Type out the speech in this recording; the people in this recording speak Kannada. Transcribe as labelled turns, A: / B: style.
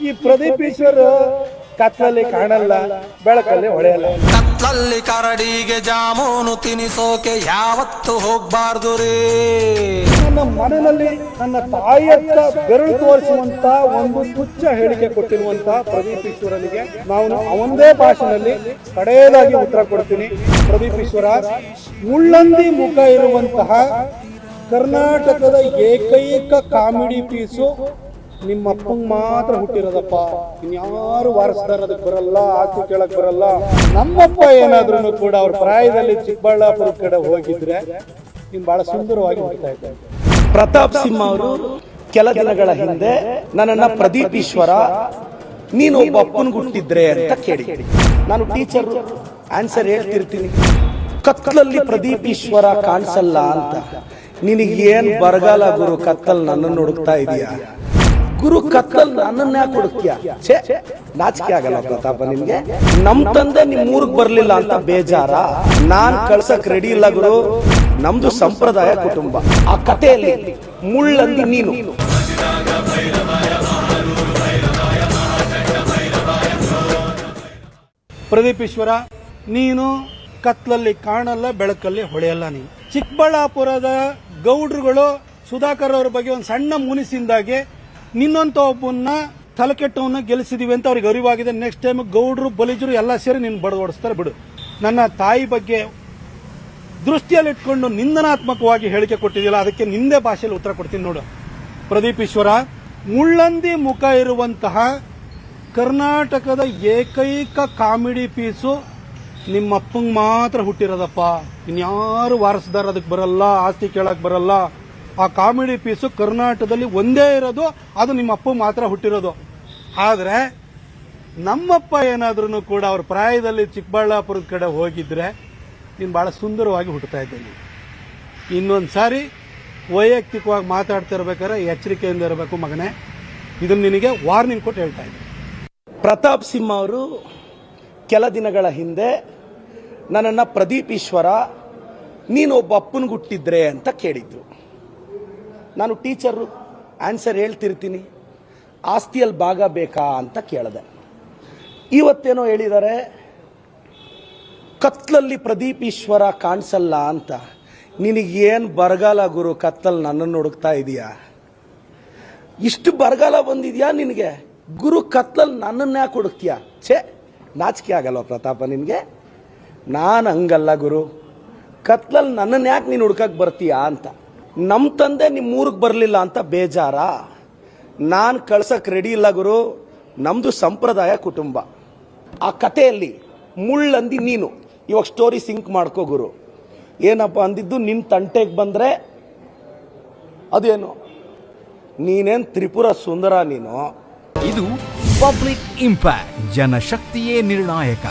A: ಈ ಪ್ರದೀಪ್ ಈಶ್ವರ್ ಕತ್ಲಲ್ಲಿ ಕಾಣಲ್ಲ ಬೆಳಕಲ್ಲಿ ಹೊಳೆಯಲ್ಲ.
B: ಕತ್ಲಲ್ಲಿ ಕರಡಿಗೆ ಜಾಮೂನು ತಿನಿಸೋಕೆ ಯಾವತ್ತು ಹೋಗ್ಬಾರ್ದು ರೀ.
A: ನನ್ನ ಮನೆಯಲ್ಲಿ ನನ್ನ ತಾಯಿಯತ್ತ ಬೆರಳು ತೋರಿಸುವಂತ ಒಂದು ತುಚ್ಛ ಹೇಳಿಕೆ ಕೊಟ್ಟಿರುವಂತ ಪ್ರದೀಪ್ ಈಶ್ವರನಿಗೆ ನಾನು ಅವಂದೇ ಭಾಷೆಯಲ್ಲಿ ಕಡೆಯದಾಗಿ ಉತ್ತರ ಕೊಡ್ತೀನಿ. ಪ್ರದೀಪ್ ಈಶ್ವರ ಮುಳ್ಳಂದಿ ಮುಖ ಇರುವಂತಹ ಕರ್ನಾಟಕದ ಏಕೈಕ ಕಾಮಿಡಿ ಪೀಸು ನಿಮ್ಮ ಅಪ್ಪಂಗ್ ಮಾತ್ರ ಹುಟ್ಟಿರೋದಪ್ಪ. ಇನ್ಯಾರು ವಾರಸ್ದಾರ ಅದಕ್ಕೆ ಬರಲ್ಲ ಆಸ್ತಿ ಕೇಳಕ್ ಬರಲ್ಲ. ನಮ್ಮಪ್ಪ ಏನಾದ್ರೂ ಕೂಡ ಅವ್ರ ಪ್ರಾಯದಲ್ಲಿ ಚಿಕ್ಕಬಳ್ಳಾಪುರ ಕಡೆ ಹೋಗಿದ್ರೆ ನಿಮ್ ಬಹಳ ಸುಂದರವಾಗಿ ಹೋಗ್ತಾ ಇದ್ದ
C: ಪ್ರತಾಪ್ ಸಿಂಹ ಅವರು ಕೆಲ ದಿನಗಳ ಹಿಂದೆ ನನ್ನನ್ನ ಪ್ರದೀಪ್ ಈಶ್ವರ, ನೀನು ಒಬ್ಬ ಅಪ್ಪನ್ ಹುಟ್ಟಿದ್ರೆ ಅಂತ ಕೇಳಿ. ನಾನು ಟೀಚರ್, ಆನ್ಸರ್ ಹೇಳ್ತಿರ್ತೀನಿ. ಕತ್ತಲಲ್ಲಿ ಪ್ರದೀಪ್ ಈಶ್ವರ ಕಾಣಿಸಲ್ಲ ಅಂತ. ನಿನಗೇನ್ ಬರಗಾಲ ಗುರು ಕತ್ತಲ್ ನನ್ನನ್ನು ಹುಡುಕ್ತಾ ಇದೀಯಾ? ಗುರು ಕತ್ತಲ್ ನನ್ನನ್ನ ಛೇ, ನಾಚಿಕೆ ಆಗಲ್ಲ ಪ್ರತಾಪ, ನಿಮ್ಗೆ? ನಮ್ ತಂದೆ ನಿಮ್ ಊರ್ಗ್ ಬರ್ಲಿಲ್ಲ ಅಂತ ಬೇಜಾರ? ನಾನ್ ಕಳ್ಸಕ್ ರೆಡಿ ಇಲ್ಲ ಗುರು. ನಮ್ದು ಸಂಪ್ರದಾಯ ಕುಟುಂಬ. ಆ ಕಥೆಯಲ್ಲಿ ಮುಳ್ಳಂದಿ ನೀನು.
A: ಪ್ರದೀಪ್ ಈಶ್ವರ, ನೀನು ಕತ್ಲಲ್ಲಿ ಕಾಣಲ್ಲ, ಬೆಳಕಲ್ಲಿ ಹೊಳೆಯಲ್ಲ ನೀನು. ಚಿಕ್ಕಬಳ್ಳಾಪುರದ ಗೌಡ್ರುಗಳು ಸುಧಾಕರ್ ಅವ್ರ ಬಗ್ಗೆ ಒಂದು ಸಣ್ಣ ಮುನಿಸಿಂದಾಗೆ ನಿನ್ನಂತ ಒಬ್ಬನ್ನ ತಲೆಕೆಟ್ಟವನ್ನ ಗೆಲ್ಲಿಸಿದೀವಿ ಅಂತ ಅವ್ರಿಗೆ ಅರಿವಾಗಿದೆ. ನೆಕ್ಸ್ಟ್ ಟೈಮ್ ಗೌಡ್ರು, ಬಲಿಜರು ಎಲ್ಲ ಸೇರಿ ನಿನ್ನ ಬಡದು ಓಡಿಸ್ತಾರೆ ಬಿಡು. ನನ್ನ ತಾಯಿ ಬಗ್ಗೆ ದೃಷ್ಟಿಯಲ್ಲಿಟ್ಕೊಂಡು ನಿಂದನಾತ್ಮಕವಾಗಿ ಹೇಳಿಕೆ ಕೊಟ್ಟಿದ್ದಿಲ್ಲ ಅದಕ್ಕೆ ನಿಂದೆ ಭಾಷೆಯಲ್ಲಿ ಉತ್ತರ ಕೊಡ್ತೀನಿ ನೋಡು. ಪ್ರದೀಪ್ ಈಶ್ವರ, ಮುಳ್ಳಂದಿ ಮುಖ ಇರುವಂತಹ ಕರ್ನಾಟಕದ ಏಕೈಕ ಕಾಮಿಡಿ ಪೀಸು ನಿಮ್ಮ ಅಪ್ಪಂಗೆ ಮಾತ್ರ ಹುಟ್ಟಿರೋದಪ್ಪ. ಇನ್ಯಾರು ವಾರಸದಾರ ಅದಕ್ಕೆ ಬರಲ್ಲ, ಆಸ್ತಿ ಕೇಳಕ್ ಬರಲ್ಲ. ಆ ಕಾಮಿಡಿ ಪೀಸು ಕರ್ನಾಟಕದಲ್ಲಿ ಒಂದೇ ಇರೋದು, ಅದು ನಿಮ್ಮ ಅಪ್ಪ ಮಾತ್ರ ಹುಟ್ಟಿರೋದು. ಆದರೆ, ನಮ್ಮಪ್ಪ ಏನಾದ್ರೂ ಕೂಡ ಅವ್ರ ಪ್ರಾಯದಲ್ಲಿ ಚಿಕ್ಕಬಳ್ಳಾಪುರದ ಕಡೆ ಹೋಗಿದ್ರೆ, ನೀನು ಬಹಳ ಸುಂದರವಾಗಿ ಹುಟ್ಟುತ್ತಾ ಇದ್ದೀನಿ. ಇನ್ನೊಂದು ಸಾರಿ ವೈಯಕ್ತಿಕವಾಗಿ ಮಾತಾಡ್ತಾ ಇರ್ಬೇಕಾದ್ರೆ ಎಚ್ಚರಿಕೆಯಿಂದ ಇರಬೇಕು ಮಗನೇ. ಇದನ್ನು ನಿನಗೆ ವಾರ್ನಿಂಗ್ ಕೊಟ್ಟು ಹೇಳ್ತಾ ಇದ್ದೀನಿ.
C: ಪ್ರತಾಪ್ ಸಿಂಹ ಅವರು ಕೆಲ ದಿನಗಳ ಹಿಂದೆ ನನ್ನನ್ನು ಪ್ರದೀಪ್ ಈಶ್ವರ ನೀನು ಒಬ್ಬ ಅಪ್ಪನ್ ಹುಟ್ಟಿದ್ರೆ ಅಂತ ಕೇಳಿದ್ರು. ನಾನು ಟೀಚರು, ಆನ್ಸರ್ ಹೇಳ್ತಿರ್ತೀನಿ. ಆಸ್ತಿಯಲ್ಲಿ ಭಾಗ ಬೇಕಾ ಅಂತ ಕೇಳಿದೆ. ಇವತ್ತೇನೋ ಹೇಳಿದ್ದಾರೆ ಕತ್ಲಲ್ಲಿ ಪ್ರದೀಪ್ ಈಶ್ವರ ಕಾಣಿಸಲ್ಲ ಅಂತ. ನಿನಗೇನು ಬರಗಾಲ ಗುರು, ಕತ್ತಲ್ ನನ್ನನ್ನು ಹುಡುಕ್ತಾ ಇದೆಯಾ? ಇಷ್ಟು ಬರಗಾಲ ಬಂದಿದ್ಯಾ ನಿನಗೆ? ಗುರು ಕತ್ಲಲ್ಲಿ ನನ್ನನ್ನು ಯಾಕೆ ಹುಡುಕ್ತೀಯಾ? ಛೇ, ನಾಚಿಕೆ ಆಗಲ್ವ ಪ್ರತಾಪ ನಿನಗೆ? ನಾನು ಹಂಗಲ್ಲ ಗುರು. ಕತ್ಲಲ್ಲಿ ನನ್ನನ್ನು ಯಾಕೆ ನೀನು ಹುಡ್ಕಕ್ಕೆ ಬರ್ತೀಯಾ ಅಂತ. ನಮ್ಮ ತಂದೆ ನಿಮ್ಮ ಊರಿಗೆ ಬರಲಿಲ್ಲ ಅಂತ ಬೇಜಾರ. ನಾನು ಕಳ್ಸಕ್ಕೆ ರೆಡಿ ಇಲ್ಲ ಗುರು. ನಮ್ಮದು ಸಂಪ್ರದಾಯ ಕುಟುಂಬ. ಆ ಕಥೆಯಲ್ಲಿ ಮುಳ್ಳಂದಿ ನೀನು. ಇವಾಗ ಸ್ಟೋರಿ ಸಿಂಕ್ ಮಾಡ್ಕೋ ಗುರು. ಏನಪ್ಪ ಅಂದಿದ್ದು ನಿನ್ನ ತಂಟೆಗೆ ಬಂದರೆ ಅದೇನು? ನೀನೇನು ತ್ರಿಪುರ ಸುಂದರ ನೀನು?
D: ಇದು ಪಬ್ಲಿಕ್ ಇಂಪ್ಯಾಕ್ಟ್, ಜನಶಕ್ತಿಯೇ ನಿರ್ಣಾಯಕ.